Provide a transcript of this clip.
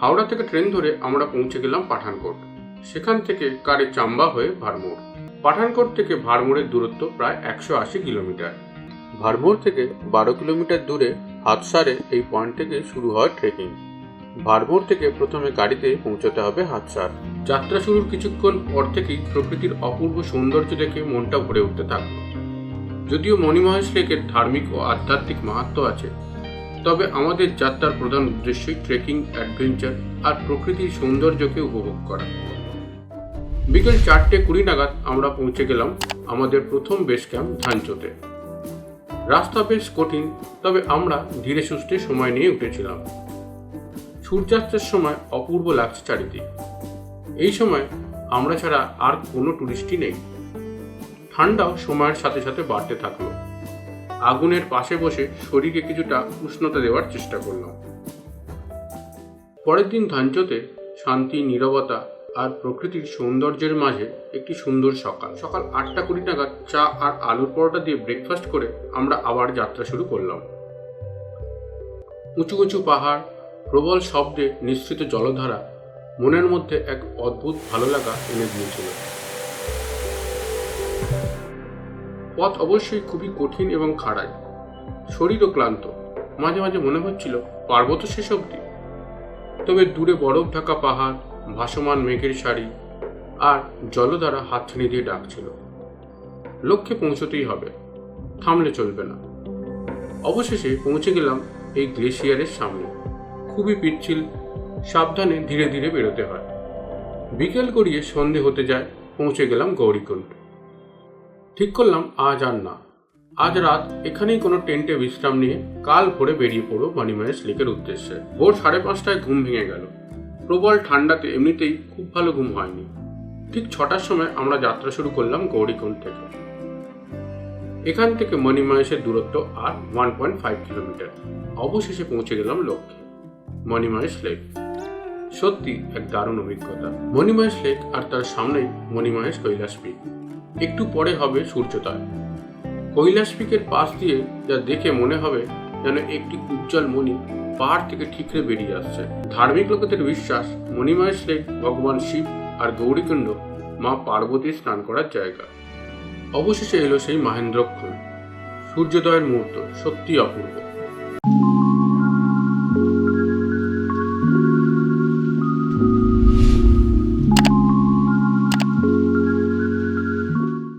হাওড়া থেকে ট্রেন ধরে আমরা পৌঁছে গেলাম পাঠানকোট। সেখান থেকে কারে চাম্বা হয়ে ভারমোর। পাঠানকোট থেকে ভারমোরের দূরত্ব প্রায় একশো আশি কিলোমিটার। ভারমোর থেকে বারো কিলোমিটার দূরে হাতসারে এই পয়েন্ট থেকে শুরু হয় ট্রেকিং ভারমোর থেকে প্রথমে গাড়িতে পৌঁছতে হবে হাতসার। যাত্রা শুরুর কিছুক্ষণ পর থেকেই প্রকৃতির অপূর্ব সৌন্দর্য দেখে মনটা ভরে উঠতে থাকবে যদিও মণিমহেশ লেকের ধার্মিক ও আধ্যাত্মিক মাহাত্ম আছে তবে আমাদের যাত্রার প্রধান উদ্দেশ্যই ট্রেকিং অ্যাডভেঞ্চার আর প্রকৃতির সৌন্দর্যকে উপভোগ করা। বিকেল চারটে কুড়ি নাগাদ আমরা পৌঁছে গেলাম আমাদের প্রথম বেস ক্যাম্প ধানচোতে। রাস্তা বেশ কঠিন, তবে আমরা ধীরে সুস্থে সময় নিয়ে উঠেছিলাম। সূর্যাস্তের সময় অপূর্ব লাগছে চারিদিক। এই সময় আমরা ছাড়া আর কোনো টুরিস্টই নেই। ঠান্ডাও সময়ের সাথে সাথে বাড়তে থাকল। আগুনের পাশে বসে শরীরে কিছুটা উষ্ণতা দেওয়ার চেষ্টা করলাম পরের দিন ধানচোতে শান্তি, নীরবতা আর প্রকৃতির সৌন্দর্যের মাঝে একটি সুন্দর সকাল। সকাল আটটা কুড়ি নাগাদ চা আর আলুর পরোটা দিয়ে ব্রেকফাস্ট করে আমরা আবার যাত্রা শুরু করলাম। উঁচু উঁচু পাহাড়, প্রবল শব্দে নিঃসৃত জলধারা মনের মধ্যে এক অদ্ভুত ভালো লাগা এনে দিয়েছিল। পথ অবশ্যই খুবই কঠিন এবং খাড়াই। শরীরও ক্লান্ত। মাঝে মাঝে মনে হচ্ছিল পার্বত তো শেষ অবধি। তবে দূরে বরফ ঢাকা পাহাড়, ভাসমান মেঘের শাড়ি আর জলধারা হাতছানি দিয়ে ডাকছিল। লক্ষ্যে পৌঁছতেই হবে। থামলে চলবে না। অবশেষে পৌঁছে গেলাম এই গ্লেশিয়ারের সামনে। খুবই পিচ্ছিল, সাবধানে ধীরে ধীরে বেরোতে হয়। বিকেল গড়িয়ে সন্ধে হতে যায়, পৌঁছে গেলাম গৌরীকুণ্ড। ঠিক করলাম, আজ আর না। আজ রাত এখানেই কোনো টেন্টে বিশ্রাম নিয়ে কাল ভোরে বেরিয়ে পড়ো মানিমায়েস লেকের উদ্দেশ্যে। ভোর সাড়ে পাঁচটায় ঘুম ভেঙে গেল। প্রবল ঠান্ডাতে এমনিতেই খুব ভালো ঘুম হয়নি। ঠিক ছটার সময় আমরা যাত্রা শুরু করলাম গৌরীকুণ্ড থেকে। এখান থেকে মণিমায়েসের দূরত্ব আর ওয়ান পয়েন্ট ফাইভ কিলোমিটার অবশেষে পৌঁছে গেলাম লক্ষ্যে মণিমায়েস লেক। সত্যি এক দারুণ অভিজ্ঞতা। মণিমায়েস লেক আর তার সামনেই মণিমায়েস কৈলাস পিক একটু পরে হবে সূর্যোদয়। কৈলাস পিকের পাশ দিয়ে যা দেখে মনে হবে যেন একটি উজ্জ্বল মণি পাহাড় থেকে ঠিকরে বেরিয়ে আসছে। ধার্মিক লোকেদের বিশ্বাস মণিমায়েশ লেক, ভগবান শিব আর গৌরীকুণ্ড মা পার্বতীর স্নান করার জায়গা। অবশেষে এলো সেই মহেন্দ্রক্ষণ। সূর্যোদয়ের মুহূর্ত সত্যি অপূর্ব।